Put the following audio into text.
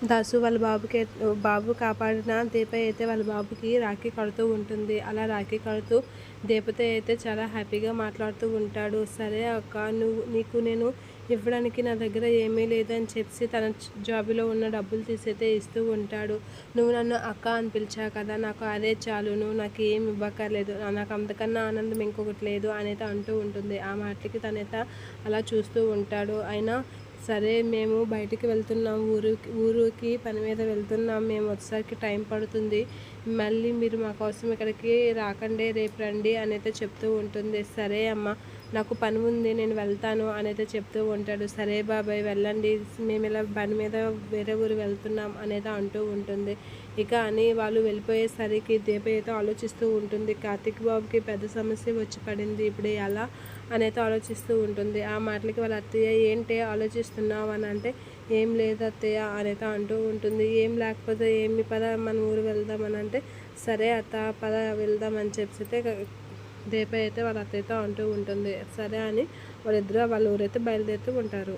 దాసు వాళ్ళ బాబుకి బాబు కాపాడిన దీప అయితే వాళ్ళ బాబుకి రాఖీ కడుతూ ఉంటుంది. అలా రాఖీ కడుతూ దీపతో అయితే చాలా హ్యాపీగా మాట్లాడుతూ ఉంటాడు. సరే అక్క నువ్వు నీకు నేను ఇవ్వడానికి నా దగ్గర ఏమీ లేదని చెప్పి తన జాబులో ఉన్న డబ్బులు తీసైతే ఇస్తూ ఉంటాడు. నువ్వు నన్ను అక్క అని పిలిచావు కదా నాకు అదే చాలు. నువ్వు నాకు ఏం ఇవ్వక్కర్లేదు. నాకు అంతకన్నా ఆనందం ఇంకొకటి లేదు అనేది అంటూ ఉంటుంది. ఆ మాటలకి తనైతే అలా చూస్తూ ఉంటాడు. అయినా సరే మేము బయటికి వెళ్తున్నాం. ఊరికి ఊరికి పని మీద వెళ్తున్నాం. మేము వచ్చేసరికి టైం పడుతుంది. మళ్ళీ మీరు మా కోసం ఇక్కడికి రాకండి రేపు రండి అని అయితే చెప్తూ ఉంటుంది. సరే అమ్మ. నాకు పని ఉంది నేను వెళ్తాను అనేది చెప్తూ ఉంటాడు. సరే బాబాయ్ వెళ్ళండి. మేము ఇలా పని మీద వేరే ఊరు వెళ్తున్నాం అనేది అంటూ ఉంటుంది. ఇక అని వాళ్ళు వెళ్ళిపోయేసరికి దీప అయితే ఆలోచిస్తూ ఉంటుంది. కార్తీక్ బాబుకి పెద్ద సమస్య వచ్చి పడింది ఇప్పుడు ఎలా అనేది ఆలోచిస్తూ ఉంటుంది. ఆ మాటలకి వాళ్ళ అత్తయ్య ఏంటి ఆలోచిస్తున్నావు? అని అంటే ఏం లేదు అత్తయ్య అనేది అంటూ ఉంటుంది. ఏం లేకపోతే ఏమి? పద మన ఊరు వెళ్దామని అంటే సరే అత్త పద వెళ్దామని చెప్పితే దీప అయితే వాళ్ళ అత్తయ్యతో అంటూ ఉంటుంది. సరే అని వాళ్ళిద్దరూ వాళ్ళ ఊరైతే బయలుదేరుతూ ఉంటారు.